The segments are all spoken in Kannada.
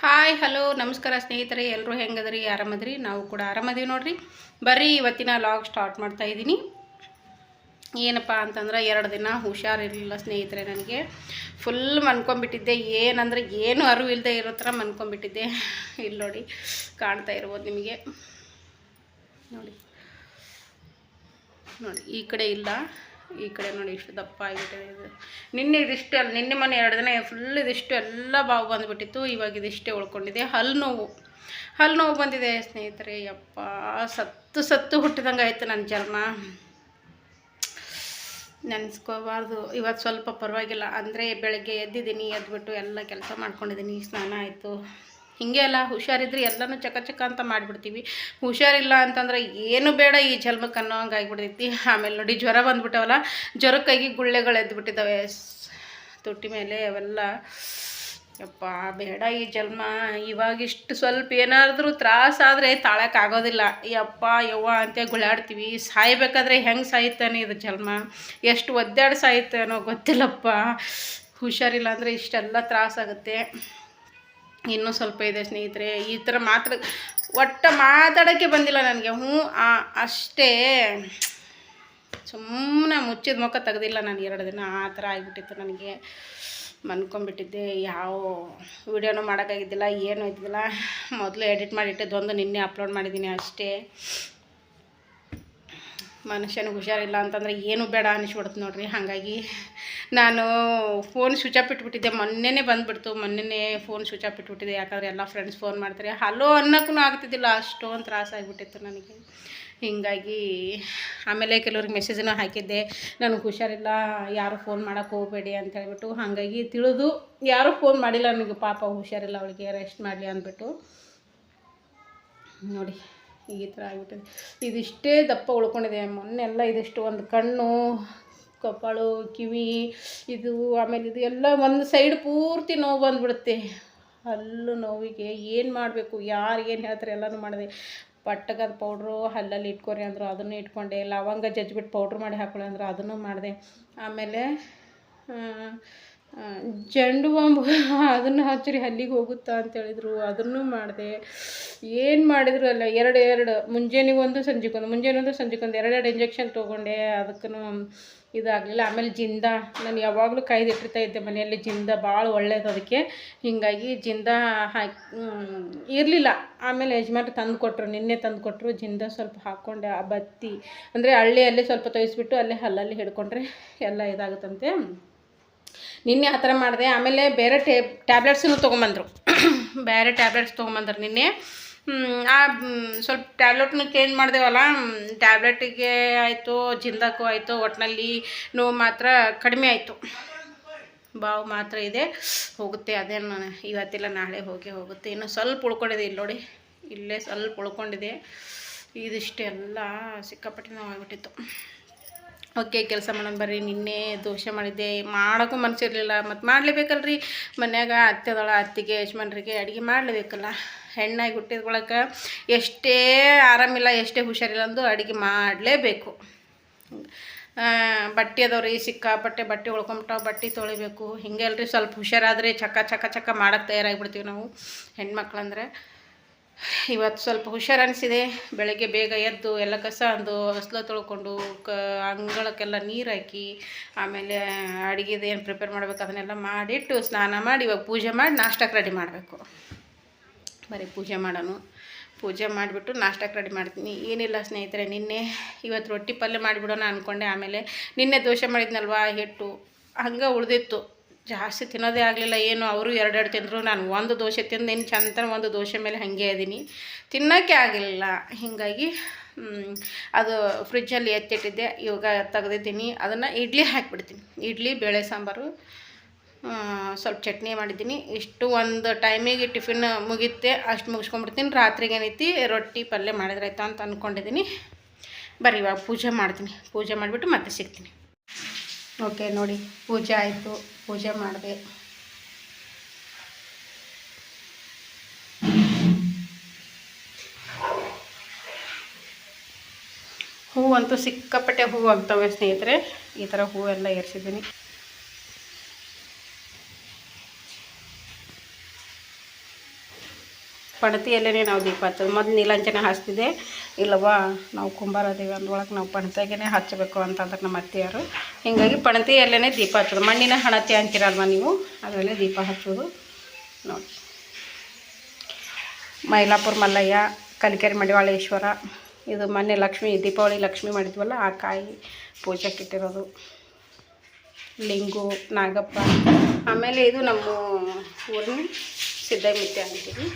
ಹಾಯ್ ಹಲೋ ನಮಸ್ಕಾರ ಸ್ನೇಹಿತರೆ ಎಲ್ಲರೂ ಹೆಂಗದ್ರಿ? ಆರಾಮದ್ರಿ? ನಾವು ಕೂಡ ಆರಾಮದೀವಿ ನೋಡ್ರಿ. ಬರ್ರಿ, ಇವತ್ತಿನ ಲಾಗ್ ಸ್ಟಾರ್ಟ್ ಮಾಡ್ತಾ ಇದ್ದೀನಿ. ಏನಪ್ಪ ಅಂತಂದ್ರೆ, ಎರಡು ದಿನ ಹುಷಾರಿರಲಿಲ್ಲ ಸ್ನೇಹಿತರೆ ನನಗೆ. ಫುಲ್ ಮನ್ಕೊಂಬಿಟ್ಟಿದ್ದೆ. ಏನಂದ್ರೆ, ಏನು ಅರಿವು ಇಲ್ಲದೆ ಇರೋ ಥರ ಮನ್ಕೊಂಬಿಟ್ಟಿದ್ದೆ. ಇಲ್ಲಿ ನೋಡಿ, ಕಾಣ್ತಾ ಇರ್ಬೋದು ನಿಮಗೆ. ನೋಡಿ. ನೋಡಿ, ಈ ಕಡೆ ಇಲ್ಲ. ಈ ಕಡೆ ನೋಡಿ ಇಷ್ಟು ದಪ್ಪ ಆಗಿಬಿಟ್ಟಿದೆ ಇದು. ನಿನ್ನೆ ಇದಿಷ್ಟು ಅಲ್ಲಿ, ನಿನ್ನೆ ಮನೆ ಎರಡು ದಿನ ಫುಲ್ ಇದಿಷ್ಟು ಎಲ್ಲ ಬಾವು ಬಂದುಬಿಟ್ಟಿತ್ತು, ಇವಾಗ ಇದಿಷ್ಟೇ ಉಳ್ಕೊಂಡಿದೆ. ಹಲ್ಲು ನೋವು. ಹಲ್ಲು ನೋವು ಬಂದಿದೆ ಸ್ನೇಹಿತರೆ, ಯಪ್ಪ, ಸತ್ತು ಸತ್ತು ಹುಟ್ಟಿದಂಗೆ ಆಯಿತು ನನ್ನ ಜನ್ಮ ನೆನೆಸ್ಕೋಬಾರ್ದು. ಇವತ್ತು ಸ್ವಲ್ಪ ಪರವಾಗಿಲ್ಲ, ಅಂದರೆ ಬೆಳಗ್ಗೆ ಎದ್ದಿದ್ದೀನಿ, ಎದ್ಬಿಟ್ಟು ಎಲ್ಲ ಕೆಲಸ ಮಾಡ್ಕೊಂಡಿದ್ದೀನಿ, ಸ್ನಾನ ಆಯಿತು. ಹೀಗೆ ಅಲ್ಲ, ಹುಷಾರಿದ್ರೆ ಎಲ್ಲನೂ ಚಕ ಚಕ ಅಂತ ಮಾಡಿಬಿಡ್ತೀವಿ. ಹುಷಾರಿಲ್ಲ ಅಂತಂದ್ರೆ ಏನು ಬೇಡ ಈ ಜಲ್ಮಕ್ಕೆ ಅನ್ನೋ ಹಂಗೆ ಆಗಿಬಿಡ್ತೈತಿ. ಆಮೇಲೆ ನೋಡಿ ಜ್ವರ ಬಂದ್ಬಿಟ್ಟವಲ್ಲ ಜ್ವರಕ್ಕಾಗಿ ಗುಳ್ಳೆಗಳು ಎದ್ದುಬಿಟ್ಟಿದ್ದಾವೆ ತೊಟ್ಟಿ ಮೇಲೆ ಅವೆಲ್ಲ, ಯಪ್ಪ ಬೇಡ ಈ ಜನ್ಮ ಇವಾಗ ಇಷ್ಟು ಸ್ವಲ್ಪ ಏನಾದರೂ ತ್ರಾಸಾದರೆ ತಾಳಕ್ಕಾಗೋದಿಲ್ಲ ಯಪ್ಪ, ಯವ್ವ ಅಂತ ಗುಳಾಡ್ತೀವಿ. ಸಾಯ್ಬೇಕಾದ್ರೆ ಹೆಂಗೆ ಸಾಯ್ತಾನೆ ಇದು ಜನ್ಮ ಎಷ್ಟು ಒದ್ದಾಡಿ ಸಾಯ್ತಾನೋ ಗೊತ್ತಿಲ್ಲಪ್ಪ. ಹುಷಾರಿಲ್ಲ ಅಂದರೆ ಇಷ್ಟೆಲ್ಲ ತ್ರಾಸಾಗುತ್ತೆ ಇನ್ನೂ ಸ್ವಲ್ಪ ಇದೆ ಸ್ನೇಹಿತರೆ, ಈ ಥರ ಮಾತ್ರ ಒಟ್ಟು ಮಾತಾಡೋಕ್ಕೆ ಬಂದಿಲ್ಲ ನನಗೆ. ಹ್ಞೂ ಅಷ್ಟೇ. ಸುಮ್ಮನೆ ಮುಚ್ಚಿದ ಮುಖ ತೆಗೆದಿಲ್ಲ ನಾನು ಎರಡು ದಿನ. ಆ ಥರ ಆಗಿಬಿಟ್ಟಿತ್ತು ನನಗೆ. ಮನ್ಕೊಂಬಿಟ್ಟಿದ್ದೆ. ಯಾವ ವಿಡಿಯೋನೂ ಮಾಡೋಕ್ಕಾಗಿದ್ದಿಲ್ಲ, ಏನೂ ಇದ್ದಿಲ್ಲ. ಮೊದಲು ಎಡಿಟ್ ಮಾಡಿಟ್ಟಿದ್ದು ಒಂದು ನಿನ್ನೆ ಅಪ್ಲೋಡ್ ಮಾಡಿದ್ದೀನಿ ಅಷ್ಟೇ. ಮನುಷ್ಯನಿಗೆ ಹುಷಾರಿಲ್ಲ ಅಂತಂದರೆ ಏನು ಬೇಡ ಅನಿಸ್ಬಿಡುತ್ತೆ ನೋಡ್ರಿ. ಹಾಗಾಗಿ ನಾನು ಫೋನ್ ಸ್ವಿಚ್ ಆಫ್ ಇಟ್ಬಿಟ್ಟಿದ್ದೆ. ಮೊನ್ನೆನೇ ಬಂದುಬಿಡ್ತು. ಮೊನ್ನೆ ಫೋನ್ ಸ್ವಿಚ್ ಆಫ್ ಇಟ್ಬಿಟ್ಟಿದ್ದೆ. ಯಾಕಂದರೆ ಎಲ್ಲ ಫ್ರೆಂಡ್ಸ್ ಫೋನ್ ಮಾಡ್ತಾರೆ. ಹಲೋ ಅನ್ನೋಕ್ಕೂ ಆಗ್ತಿದ್ದಿಲ್ಲ. ಅಷ್ಟೊಂದು ತ್ರಾಸಾಗಿಬಿಟ್ಟಿತ್ತು ನನಗೆ. ಹೀಗಾಗಿ ಆಮೇಲೆ ಕೆಲವ್ರಿಗೆ ಮೆಸೇಜನ್ನು ಹಾಕಿದ್ದೆ. ನನಗೆ ಹುಷಾರಿಲ್ಲ. ಯಾರು ಫೋನ್ ಮಾಡೋಕೆ ಹೋಗಬೇಡಿ ಅಂತ ಹೇಳ್ಬಿಟ್ಟು. ಹಾಗಾಗಿ ತಿಳಿದು ಯಾರೂ ಫೋನ್ ಮಾಡಿಲ್ಲ. ನನಗೆ ಪಾಪ ಹುಷಾರಿಲ್ಲ. ಅವಳಿಗೆ ರೆಸ್ಟ್ ಮಾಡಲಿ ಅಂದ್ಬಿಟ್ಟು. ನೋಡಿ. ಈ ಥರ ಆಗಿಬಿಟ್ಟಿದೆ. ಇದಿಷ್ಟೇ ದಪ್ಪ ಉಳ್ಕೊಂಡಿದೆ. ಮೊನ್ನೆಲ್ಲ ಇದಿಷ್ಟು ಒಂದು ಕಣ್ಣು ಕಪಾಳು ಕಿವಿ, ಇದು, ಆಮೇಲೆ ಇದು ಎಲ್ಲ ಒಂದು ಸೈಡ್ ಪೂರ್ತಿ ನೋವು ಬಂದುಬಿಡುತ್ತೆ. ಹಲ್ಲು ನೋವಿಗೆ ಏನು ಮಾಡಬೇಕು? ಯಾರಿಗೇನು ಹೇಳ್ತಾರೆ ಎಲ್ಲನೂ ಮಾಡಿದೆ. ಪಟ್ಟಗದ ಪೌಡ್ರು ಹಲ್ಲಲ್ಲಿ ಇಟ್ಕೊರಿ ಅಂದರು ಅದನ್ನು ಇಟ್ಕೊಂಡೆ. ಲವಂಗ ಜಜ್ಬಿಟ್ಟು ಪೌಡ್ರ್ ಮಾಡಿ ಹಾಕೊಳ್ಳಿ ಅಂದರು ಅದನ್ನು ಮಾಡಿದೆ. ಆಮೇಲೆ ಜಂಡು ಬಾಂಬು ಅದನ್ನು ಹಚ್ಚಿರಿ ಅಲ್ಲಿಗೆ ಹೋಗುತ್ತಾ ಅಂತ ಹೇಳಿದರು. ಅದನ್ನು ಮಾಡಿದೆ. ಏನು ಮಾಡಿದ್ರು ಅಲ್ಲ, ಎರಡು ಎರಡು. ಮುಂಜಾನೆಗೆ ಒಂದು ಸಂಜೆಗೆ ಒಂದು ಮುಂಜಾನೆ ಒಂದು ಸಂಜೆಗೆ ಒಂದು ಎರಡೆರಡು ಇಂಜೆಕ್ಷನ್ ತೊಗೊಂಡೆ. ಅದಕ್ಕೂ ಇದಾಗಲಿಲ್ಲ. ಆಮೇಲೆ ಜಿಂದ. ನಾನು ಯಾವಾಗಲೂ ಕಾಯ್ದಿಟ್ಟಿರ್ತಾ ಇದ್ದೆ ಮನೆಯಲ್ಲಿ. ಜಿಂದ ಭಾಳ ಒಳ್ಳೇದು ಅದಕ್ಕೆ. ಹೀಗಾಗಿ ಜಿಂದ ಹಾಕಿ ಇರಲಿಲ್ಲ. ಆಮೇಲೆ ಯಜಮಾನ್ರು ತಂದು ಕೊಟ್ಟರು ನಿನ್ನೆ ತಂದು ಕೊಟ್ಟರು ಜಿಂದ ಸ್ವಲ್ಪ ಹಾಕ್ಕೊಂಡೆ. ಆ ಬತ್ತಿ. ಅಂದರೆ ಹಳ್ಳಿ ಅಲ್ಲೇ ಸ್ವಲ್ಪ ತೊಯಿಸ್ಬಿಟ್ಟು ಅಲ್ಲೇ ಹಲ್ಲಲ್ಲಿ ಹಿಡ್ಕೊಂಡ್ರೆ ಎಲ್ಲ ಇದಾಗುತ್ತಂತೆ. ನಿನ್ನೆ ಆ ಥರ ಮಾಡಿದೆ. ಆಮೇಲೆ ಬೇರೆ ಟೇ, ಟ್ಯಾಬ್ಲೆಟ್ಸನ್ನು ತೊಗೊಂಬಂದರು. ಬೇರೆ ಟ್ಯಾಬ್ಲೆಟ್ಸ್ ತೊಗೊಂಬಂದ್ರು ನಿನ್ನೆ. ಆ ಸ್ವಲ್ಪ ಟ್ಯಾಬ್ಲೆಟ್ನು ಚೇಂಜ್ ಮಾಡಿದೆವಲ್ಲ ಟ್ಯಾಬ್ಲೆಟಿಗೆ ಆಯಿತು ಜಿಂದಕ್ಕೂ ಆಯಿತು ಒಟ್ಟಿನಲ್ಲಿ ನೋವು ಮಾತ್ರ ಕಡಿಮೆ ಆಯಿತು. ಬಾವು ಮಾತ್ರ ಇದೆ. ಹೋಗುತ್ತೆ ಅದೇನು ಇವತ್ತಿಲ್ಲ, ನಾಳೆ ಹೋಗಿ ಹೋಗುತ್ತೆ. ಇನ್ನು ಸ್ವಲ್ಪ ಉಳ್ಕೊಂಡಿದೆ ಇಲ್ಲಿ ನೋಡಿ. ಇಲ್ಲೇ ಸ್ವಲ್ಪ ಉಳ್ಕೊಂಡಿದೆ. ಇದಿಷ್ಟೆಲ್ಲ ಸಿಕ್ಕಾಪಟ್ಟೆ ನೋವು ಆಗಿಬಿಟ್ಟಿತ್ತು. ಓಕೆ, ಕೆಲಸ ಮಾಡೋಣ ಬರ್ರಿ, ನಿನ್ನೆ ದೋಷ ಮಾಡಿದ್ದೆ, ಮಾಡೋಕ್ಕೂ ಮನಸ್ಸಿರಲಿಲ್ಲ ಮತ್ತು ಮಾಡಲೇಬೇಕಲ್ರಿ? ಮನ್ಯಾಗ ಅತ್ತೆದಳ ಅತ್ತಿಗೆ ಯಜಮಾನ್ರಿಗೆ ಅಡುಗೆ ಮಾಡಲೇಬೇಕಲ್ಲ? ಹೆಣ್ಣಾಗಿ ಹುಟ್ಟಿದ್ಕೊಳಕ್ಕೆ ಎಷ್ಟೇ ಆರಾಮಿಲ್ಲ, ಎಷ್ಟೇ ಹುಷಾರಿಲ್ಲ ಅಂದು ಅಡುಗೆ ಮಾಡಲೇಬೇಕು. ಬಟ್ಟೆ ಅದಾವ್ರಿ, ಸಿಕ್ಕಾಪಟ್ಟೆ ಬಟ್ಟೆ ಉಳ್ಕೊಂಬಿಟ್ಟಾವ, ಬಟ್ಟೆ ತೊಳಿಬೇಕು. ಹಿಂಗೆ ಅಲ್ರಿ ಸ್ವಲ್ಪ ಹುಷಾರಾದರೆ ಚಕ್ಕ ಚಕ್ಕ ಚಕ್ಕ ಮಾಡೋಕ್ಕೆ ತಯಾರಾಗಿಬಿಡ್ತೀವಿ ನಾವು ಹೆಣ್ಮಕ್ಳಂದ್ರೆ. ಇವತ್ತು ಸ್ವಲ್ಪ ಹುಷಾರು ಅನಿಸಿದೆ. ಬೆಳಗ್ಗೆ ಬೇಗ ಎದ್ದು ಎಲ್ಲ ಕಸ ಅಂದು ಹಸ್ಲು ತೊಳ್ಕೊಂಡು ಕ ಅಂಗಳಕ್ಕೆಲ್ಲ ನೀರು ಹಾಕಿ ಆಮೇಲೆ ಅಡುಗೆದು ಏನು ಪ್ರಿಪೇರ್ ಮಾಡಬೇಕು ಅದನ್ನೆಲ್ಲ ಮಾಡಿಟ್ಟು ಸ್ನಾನ ಮಾಡಿ ಇವಾಗ ಪೂಜೆ ಮಾಡಿ ನಾಷ್ಟಕ್ಕೆ ರೆಡಿ ಮಾಡಬೇಕು. ಬರೀ ಪೂಜೆ ಮಾಡೋಣ ಪೂಜೆ ಮಾಡಿಬಿಟ್ಟು ನಾಷ್ಟಕ್ಕೆ ರೆಡಿ ಮಾಡ್ತೀನಿ. ಏನಿಲ್ಲ ಸ್ನೇಹಿತರೆ, ನಿನ್ನೆ ಇವತ್ತು ರೊಟ್ಟಿ ಪಲ್ಯ ಮಾಡಿಬಿಡೋಣ ಅಂದ್ಕೊಂಡೆ ಆಮೇಲೆ ನಿನ್ನೆ ದೋಸೆ ಮಾಡಿದ್ನಲ್ವಾ, ಹಿಟ್ಟು. ಹಂಗೆ ಉಳಿದಿತ್ತು. ಜಾಸ್ತಿ ತಿನ್ನೋದೇ ಆಗಲಿಲ್ಲ, ಏನು ಅವರು ಎರಡೆರಡು ತಿಂದರು, ನಾನು ಒಂದು ದೋಸೆ ತಿಂದು, ಇನ್ನು ಚಂದ ಒಂದು ದೋಸೆ ಮೇಲೆ ಹಾಗೆ ಇದ್ದೀನಿ. ತಿನ್ನೋಕ್ಕೆ ಆಗಲಿಲ್ಲ ಹೀಗಾಗಿ ಅದು ಫ್ರಿಜ್ಜಲ್ಲಿ ಎತ್ತಿಟ್ಟಿದ್ದೆ, ಇವಾಗ ತೆಗೆದಿದ್ದೀನಿ. ಅದನ್ನು ಇಡ್ಲಿ ಹಾಕಿಬಿಡ್ತೀನಿ. ಇಡ್ಲಿ, ಬೇಳೆ ಸಾಂಬಾರು ಸ್ವಲ್ಪ ಚಟ್ನಿ ಮಾಡಿದ್ದೀನಿ. ಇಷ್ಟು ಒಂದು ಟೈಮಿಗೆ ಟಿಫಿನ್ ಮುಗಿತೆ ಅಷ್ಟು ಮುಗಿಸ್ಕೊಂಡ್ಬಿಡ್ತೀನಿ. ರಾತ್ರಿಗೆ ಏನೈತಿ, ರೊಟ್ಟಿ ಪಲ್ಯ ಮಾಡಿದ್ರಾಯ್ತು ಅಂತ ಅಂದ್ಕೊಂಡಿದ್ದೀನಿ ಬರ್ರಿ ಇವಾಗ ಪೂಜೆ ಮಾಡ್ತೀನಿ. ಪೂಜೆ ಮಾಡಿಬಿಟ್ಟು ಮತ್ತೆ ಸಿಗ್ತೀನಿ. ಓಕೆ, ನೋಡಿ. ಪೂಜೆ ಆಯಿತು. ಪೂಜೆ ಮಾಡಿದೆ. ಹೂವಂತೂ ಸಿಕ್ಕಾಪಟ್ಟೆ ಹೂವು ಆಗ್ತವೆ ಸ್ನೇಹಿತರೆ. ಈ ಥರ ಹೂವೆಲ್ಲ ಏರಿಸಿದ್ದೀನಿ. ಪಣತಿ ಎಲ್ಲೇ ನಾವು ದೀಪ ಹಚ್ಚೋದು. ಮೊದಲು ನೀಲಾಂಜನ ಹಚ್ತಿದ್ದೆ ಇಲ್ಲವಾ ನಾವು ಕುಂಬಾರದೇವಿ ಅಂದ್ರೊಳಗೆ ನಾವು ಪಣತಿಯಾಗೇ ಹಚ್ಚಬೇಕು ಅಂತಂದ್ರೆ ನಮ್ಮ ಅತ್ತೆಯವರು. ಹೀಗಾಗಿ ಪಣತಿ ಎಲ್ಲೇ ದೀಪ ಹಚ್ಚೋದು. ಮಣ್ಣಿನ ಹಣತೆ ಅಂತೀರಲ್ವ ನೀವು, ಅದರಲ್ಲೇ ದೀಪ ಹಚ್ಚೋದು. ನೋಡಿ. ಮೈಲಾಪುರ ಮಲ್ಲಯ್ಯ, ಕಲಿಕೆರೆ ಮಡಿವಾಳೇಶ್ವರ, ಇದು ಮೊನ್ನೆ ಲಕ್ಷ್ಮಿ, ದೀಪಾವಳಿ ಲಕ್ಷ್ಮಿ ಮಾಡಿದ್ವಲ್ಲ, ಆ ಕಾಯಿ ಪೂಜೆಗೆ ಇಟ್ಟಿರೋದು. ಲಿಂಗು, ನಾಗಪ್ಪ. ಆಮೇಲೆ ಇದು ನಮ್ಮ ಊರಿನ ಸಿದ್ಧಮಿತ್ಯ ಅಂತೀವಿ.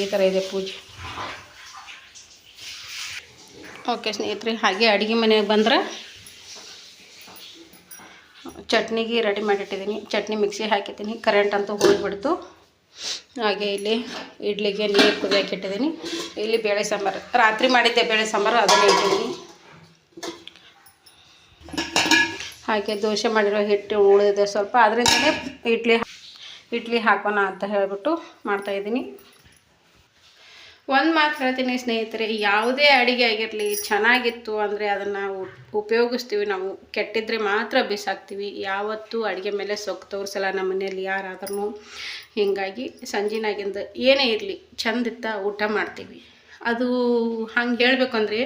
ಈ ಥರ ಇದೆ ಪೂಜೆ. ಓಕೆ ಸ್ನೇಹಿತರೆ, ಹಾಗೆ ಅಡುಗೆ ಮನೆಗೆ ಬಂದ್ರೆ ಚಟ್ನಿಗೆ ರೆಡಿ ಮಾಡಿಟ್ಟಿದ್ದೀನಿ. ಚಟ್ನಿ ಮಿಕ್ಸಿ ಹಾಕಿದ್ದೀನಿ. ಕರೆಂಟ್ ಅಂತೂ ಹೋಗಿಬಿಡ್ತು. ಹಾಗೆ ಇಲ್ಲಿ ಇಡ್ಲಿಗೆ ನೀರು ಕುದಿಯೋಕೆ ಇಟ್ಟಿದ್ದೀನಿ. ಇಲ್ಲಿ ಬೇಳೆ ಸಾಂಬಾರು. ರಾತ್ರಿ ಮಾಡಿದ್ದೆ ಬೇಳೆ ಸಾಂಬಾರು, ಅದನ್ನೇ ಇಟ್ಟಿದ್ದೀನಿ. ಹಾಗೆ ದೋಸೆ ಮಾಡಿರೋ ಹಿಟ್ಟು ಉಳಿದಿದೆ ಸ್ವಲ್ಪ. ಅದರಿಂದಲೇ ಇಡ್ಲಿ ಇಡ್ಲಿ ಹಾಕೋಣ ಅಂತ ಹೇಳಿಬಿಟ್ಟು ಮಾಡ್ತಾಯಿದ್ದೀನಿ ಒಂದು ಮಾತು ಹೇಳ್ತೀನಿ ಸ್ನೇಹಿತರೆ, ಯಾವುದೇ ಅಡುಗೆ ಆಗಿರಲಿ, ಚೆನ್ನಾಗಿತ್ತು ಅಂದರೆ ಅದನ್ನು ಉಪಯೋಗಿಸ್ತೀವಿ. ನಾವು ಕೆಟ್ಟಿದ್ರೆ ಮಾತ್ರ ಬಿಸಾಕ್ತೀವಿ. ಯಾವತ್ತೂ ಅಡುಗೆ ಮೇಲೆ ಸೊಕ್ಕು ತೋರಿಸಲ್ಲ ನಮ್ಮ ಮನೆಯಲ್ಲಿ ಯಾರಾದ್ರೂ. ಹೀಗಾಗಿ ಸಂಜಿನಾಗಿಂದ ಏನೇ ಇರಲಿ ಚಂದಿತ್ತ ಊಟ ಮಾಡ್ತೀವಿ. ಅದು ಹಂಗೆ ಹೇಳಬೇಕು ಅಂದರೆ,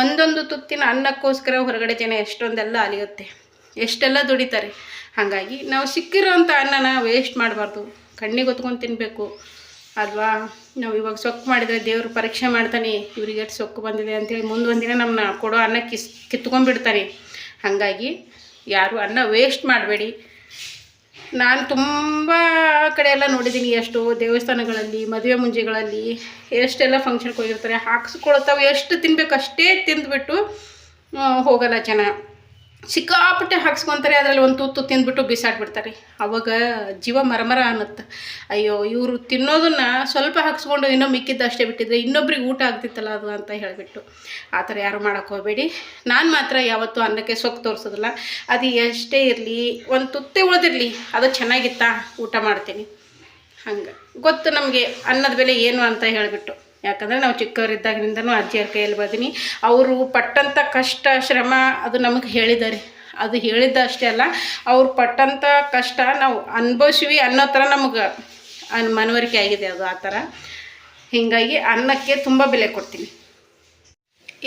ಒಂದೊಂದು ತುತ್ತಿನ ಅನ್ನಕ್ಕೋಸ್ಕರ ಹೊರಗಡೆ ಜನ ಎಷ್ಟೊಂದೆಲ್ಲ ಅಲಿಯುತ್ತೆ, ಎಷ್ಟೆಲ್ಲ ದುಡಿತಾರೆ. ಹಾಗಾಗಿ ನಾವು ಸಿಕ್ಕಿರೋಂಥ ಅನ್ನನ ವೇಸ್ಟ್ ಮಾಡಬಾರ್ದು. ಕಣ್ಣಿಗೆ ಹೊತ್ಕೊಂಡು ತಿನ್ನಬೇಕು ಅಲ್ವಾ? ನಾವು ಇವಾಗ ಸೊಕ್ಕು ಮಾಡಿದರೆ ದೇವರು ಪರೀಕ್ಷೆ ಮಾಡ್ತಾನೆ, ಇವರಿಗೆ ಸೊಕ್ಕು ಬಂದಿದೆ ಅಂತೇಳಿ ಮುಂದೊಂದು ದಿನ ನಮ್ಮನ್ನ ಕೊಡೋ ಅನ್ನ ಕಿಸ್, ಕಿತ್ಕೊಂಡ್ಬಿಡ್ತಾನೆ. ಹಾಗಾಗಿ ಯಾರು ಅನ್ನ ವೇಸ್ಟ್ ಮಾಡಬೇಡಿ. ನಾನು ತುಂಬ ಕಡೆ ಎಲ್ಲ ನೋಡಿದ್ದೀನಿ ಎಷ್ಟು ದೇವಸ್ಥಾನಗಳಲ್ಲಿ, ಮದುವೆ ಮುಂಜೆಗಳಲ್ಲಿ, ಎಷ್ಟೆಲ್ಲ ಫಂಕ್ಷನ್ಗೆ ಹೋಗಿರ್ತಾರೆ, ಹಾಕ್ಸ್ಕೊಳ್ತಾವೆ, ಎಷ್ಟು ತಿನ್ಬೇಕು ಅಷ್ಟೇ ತಿಂದುಬಿಟ್ಟು ಹೋಗಲ್ಲ ಜನ. ಸಿಕ್ಕಾಪಟ್ಟೆ ಹಾಕ್ಸ್ಕೊತಾರೆ, ಅದರಲ್ಲಿ ಒಂದು ತುತ್ತು ತಿಂದ್ಬಿಟ್ಟು ಬಿಸಾಡ್ಬಿಡ್ತಾರೆ. ಅವಾಗ ಜೀವ ಮರಮರ ಅನ್ನತ್ತೆ. ಅಯ್ಯೋ, ಇವರು ತಿನ್ನೋದನ್ನ ಸ್ವಲ್ಪ ಹಾಕ್ಸ್ಕೊಂಡು ಇನ್ನೂ ಮಿಕ್ಕಿದ್ದು ಅಷ್ಟೇ ಬಿಟ್ಟಿದ್ರೆ ಇನ್ನೊಬ್ರಿಗೆ ಊಟ ಆಗ್ತಿತ್ತಲ್ಲ ಅದು ಅಂತ ಹೇಳಿಬಿಟ್ಟು. ಆ ಥರ ಯಾರು ಮಾಡೋಕ್ಕೆ ಹೋಗಬೇಡಿ. ನಾನು ಮಾತ್ರ ಯಾವತ್ತೂ ಅನ್ನಕ್ಕೆ ಸೊಕ್ಕು ತೋರಿಸೋದಿಲ್ಲ. ಅದು ಎಷ್ಟೇ ಇರಲಿ, ಒಂದು ತುತ್ತೆ ಉಳಿದಿರಲಿ, ಅದು ಚೆನ್ನಾಗಿತ್ತಾ, ಊಟ ಮಾಡ್ತೀನಿ. ಹಂಗೆ. ಗೊತ್ತು ನಮಗೆ ಅನ್ನದ ಬೆಲೆ ಏನು ಅಂತ ಹೇಳಿಬಿಟ್ಟು. ಯಾಕಂದರೆ ನಾವು ಚಿಕ್ಕವರಿದ್ದಾಗಿನಿಂದನೂ ಅಜ್ಜಿಯರ ಕೈಯಲ್ಲಿ ಬದೀನಿ. ಅವರು ಪಟ್ಟಂಥ ಕಷ್ಟ, ಶ್ರಮ ಅದು ನಮಗೆ ಹೇಳಿದ್ದಾರೆ. ಅದು ಹೇಳಿದ್ದ ಅಷ್ಟೇ ಅಲ್ಲ, ಅವ್ರು ಪಟ್ಟಂಥ ಕಷ್ಟ ನಾವು ಅನುಭವಿಸಿವಿ ಅನ್ನೋ ಥರ ನಮಗೆ ಅನ್ ಮನವರಿಕೆ ಆಗಿದೆ ಅದು ಆ ಥರ. ಹೀಗಾಗಿ ಅನ್ನಕ್ಕೆ ತುಂಬ ಬೆಲೆ ಕೊಡ್ತೀನಿ.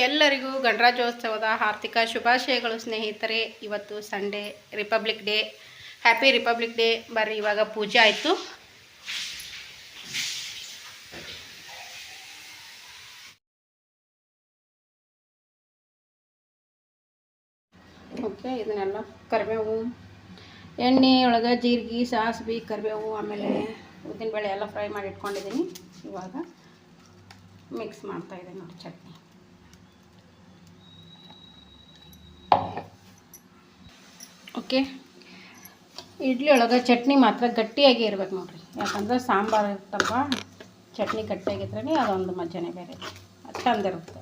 ಎಲ್ಲರಿಗೂ ಗಣರಾಜ್ಯೋತ್ಸವದ ಆರ್ಥಿಕ ಶುಭಾಶಯಗಳು ಸ್ನೇಹಿತರೆ. ಇವತ್ತು Sunday, Republic Day. Happy Republic Day. ಬರ್ರಿ, ಇವಾಗ ಪೂಜೆ ಆಯಿತು. ಓಕೆ, ಇದನ್ನೆಲ್ಲ ಕರಿಬೇವು, ಎಣ್ಣೆ ಒಳಗೆ ಜೀರಿಗೆ, ಸಾಸಿವೆ, ಕರಿಬೇವು, ಆಮೇಲೆ ಉದ್ದಿನಬೇಳೆ ಎಲ್ಲ ಫ್ರೈ ಮಾಡಿ ಇಟ್ಕೊಂಡಿದ್ದೀನಿ ಇವಾಗ ಮಿಕ್ಸ್ ಮಾಡ್ತಾಯಿದ್ದೀನಿ ನೋಡಿ ಚಟ್ನಿ. ಓಕೆ, ಇಡ್ಲಿ ಒಳಗೆ ಚಟ್ನಿ ಮಾತ್ರ ಗಟ್ಟಿಯಾಗಿ ಇರ್ಬೇಕು ನೋಡಿರಿ. ಯಾಕಂದ್ರೆ ಸಾಂಬಾರು ಇರ್ತಲ್ವ ಚಟ್ನಿ ಗಟ್ಟಿಯಾಗಿದ್ರೆ ಅದೊಂದು ಮಜಾನೇ ಬೇರೆ. ಅದು ಚಂದಿರುತ್ತೆ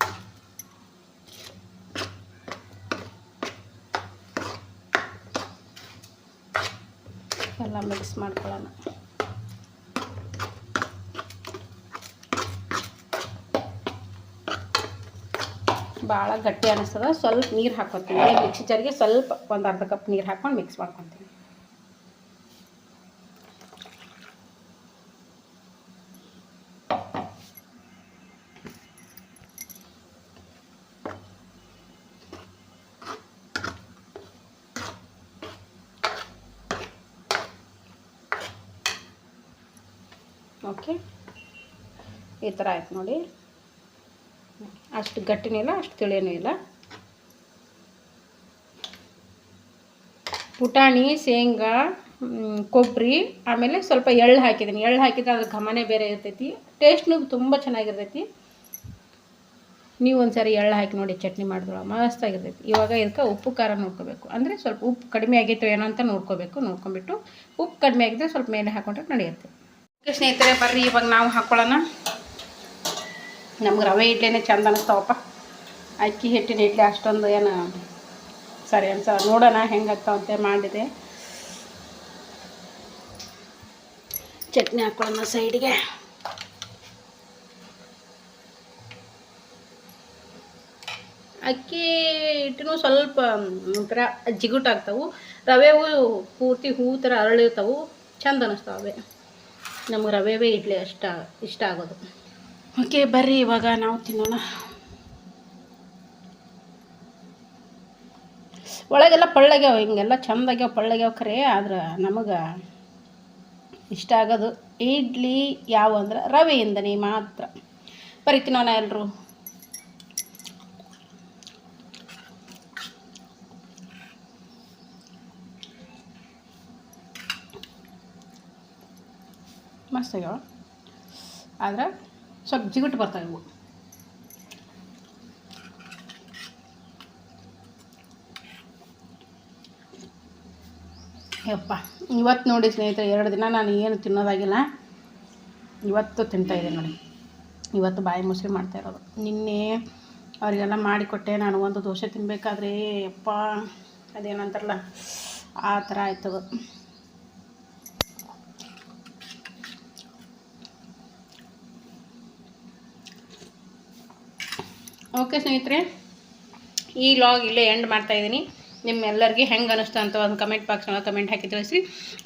ಎಲ್ಲ ಮಿಕ್ಸ್ ಮಾಡ್ಕೊಳ್ಳೋಣ. ಭಾಳ ಗಟ್ಟಿ ಅನ್ನಿಸ್ತದ ಸ್ವಲ್ಪ ನೀರು ಹಾಕ್ಕೊತೀನಿ. ಮಿಕ್ಸಿ ಜಾರಿಗೆ ಸ್ವಲ್ಪ ಒಂದು ಅರ್ಧ ಕಪ್ ನೀರು ಹಾಕ್ಕೊಂಡು ಮಿಕ್ಸ್ ಮಾಡ್ಕೊತೀನಿ. ಓಕೆ ಈ ಥರ ಆಯ್ತು ನೋಡಿ. ಅಷ್ಟು ಗಟ್ಟಿನೂ ಇಲ್ಲ, ಅಷ್ಟು ತಿಳಿಯೂ ಇಲ್ಲ. ಪುಟಾಣಿ ಶೇಂಗಾ ಕೊಬ್ಬರಿ ಆಮೇಲೆ ಸ್ವಲ್ಪ ಎಳ್ಳು ಹಾಕಿದ್ದೀನಿ. ಎಳ್ಳು ಹಾಕಿದ್ರೆ ಅದ್ರ ಘಮನೇ ಬೇರೆ ಇರ್ತೈತಿ. ಟೇಸ್ಟ್ನು ತುಂಬ ಚೆನ್ನಾಗಿರ್ತೈತಿ. ನೀವು ಒಂದ್ಸರಿ ಎಳ್ಳು ಹಾಕಿ ನೋಡಿ, ಚಟ್ನಿ ಮಾಡಿದ್ರು ಮಸ್ತಾಗಿರ್ತೈತಿ ಇವಾಗ ಇದಕ್ಕೆ ಉಪ್ಪು, ಖಾರ ನೋಡ್ಕೋಬೇಕು. ಅಂದರೆ ಸ್ವಲ್ಪ ಉಪ್ಪು ಕಡಿಮೆ ಆಗೈತೋ ಏನೋ ಅಂತ ನೋಡ್ಕೋಬೇಕು. ನೋಡ್ಕೊಂಬಿಟ್ಟು ಉಪ್ಪು ಕಡಿಮೆ ಆಗಿದ್ರೆ ಸ್ವಲ್ಪ ಮೇಲೆ ಹಾಕೊಂಡ್ರೆ ನಡೆಯುತ್ತೆ. ಸ್ನೇಹಿತರೆ, ಬರ್ರಿ, ಇವಾಗ ನಾವು ಹಾಕ್ಕೊಳ್ಳೋಣ ನಮ್ಗೆ ರವೆ ಇಡ್ಲಿನೇ ಚಂದ ಅನಿಸ್ತಾವಪ್ಪ. ಅಕ್ಕಿ ಹಿಟ್ಟಿನ ಇಡ್ಲಿ ಅಷ್ಟೊಂದು ಏನು ಸರಿ ಅನ್ಸ, ನೋಡೋಣ ಹೆಂಗಾಗ್ತಾವಂತೆ ಮಾಡಿದೆ. ಚಟ್ನಿ ಹಾಕ್ಕೊಳ್ಳೋಣ ಸೈಡ್ಗೆ. ಅಕ್ಕಿ ಹಿಟ್ಟಿನೂ ಸ್ವಲ್ಪ ಒಂಥರ ಜಿಗುಟಾಗ್ತಾವು ರವೆವು ಪೂರ್ತಿ ಹೂ ಥರ ಅರಳಿರ್ತಾವು. ಚಂದ ಅನ್ನಿಸ್ತಾವೆ ನಮ್ಗೆ ರವೆವೇ ಇಡ್ಲಿ ಅಷ್ಟ, ಇಷ್ಟ ಆಗೋದು. ಓಕೆ, ಬರ್ರಿ, ಇವಾಗ ನಾವು ತಿನ್ನೋಣ. ಒಳಗೆಲ್ಲ ಪಳ್ಳಗ್ಯಾವ ಹಿಂಗೆಲ್ಲ ಚಂದಾಗ್ಯಾವ ಪಳ್ಳಗ್ಯಾವ ಖರೆ ಆದ್ರೆ ನಮಗೆ ಇಷ್ಟ ಆಗೋದು. ಇಡ್ಲಿ ಯಾವ ಅಂದ್ರೆ ರವೆಯಿಂದನೇ ಮಾತ್ರ. ಬರೀ ತಿನ್ನೋಣ ಎಲ್ಲರೂ ಮಸ್ತ್ ಆಗ್ಯಾವ ಆದ್ರೆ ಸ್ವಲ್ಪ ಜಿಗುಟ್ಟು ಬರ್ತಾವೆ ಇವು. ಯಪ್ಪ ಇವತ್ತು ನೋಡಿ ಸ್ನೇಹಿತರೆ, ಎರಡು ದಿನ ನಾನು ಏನು ತಿನ್ನೋದಾಗಿಲ್ಲ. ಇವತ್ತು ತಿಂತಾಯಿದ್ದೆ ನೋಡಿ. ಇವತ್ತು ಬಾಯಿ ಮೊಸರು ಮಾಡ್ತಾ ಇರೋದು. ನಿನ್ನೆ ಅವರಿಗೆಲ್ಲ ಮಾಡಿಕೊಟ್ಟೆ, ನಾನು ಒಂದು ದೋಸೆ ತಿನ್ನಬೇಕಾದ್ರೆ ಯಪ್ಪ, ಅದೇನಂತಾರಲ್ಲ, ಆ ಥರ ಆಯ್ತದು. ಓಕೆ ಸ್ನೇಹಿತರೆ, ಈ ಲಾಗ್ ಇಲ್ಲೇ ಎಂಡ್ ಮಾಡ್ತಾ ಇದ್ದೀನಿ. ನಿಮ್ಮೆಲ್ಲರಿಗೆ ಹೆಂಗೆ ಅನ್ನಿಸ್ತು ಅಂತ ಒಂದು ಕಮೆಂಟ್ ಬಾಕ್ಸ್ ಒಳಗೆ ಕಮೆಂಟ್ ಹಾಕಿ ತಿಳಿಸಿ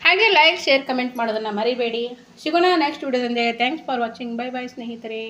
ಹಾಗೆ ಲೈಕ್ ಶೇರ್ ಕಮೆಂಟ್ ಮಾಡೋದನ್ನು ಮರಿಬೇಡಿ. ಸಿಗೋಣ next ವಿಡಿಯೋದಂದೇ thanks for watching bye bye ಸ್ನೇಹಿತರೆ.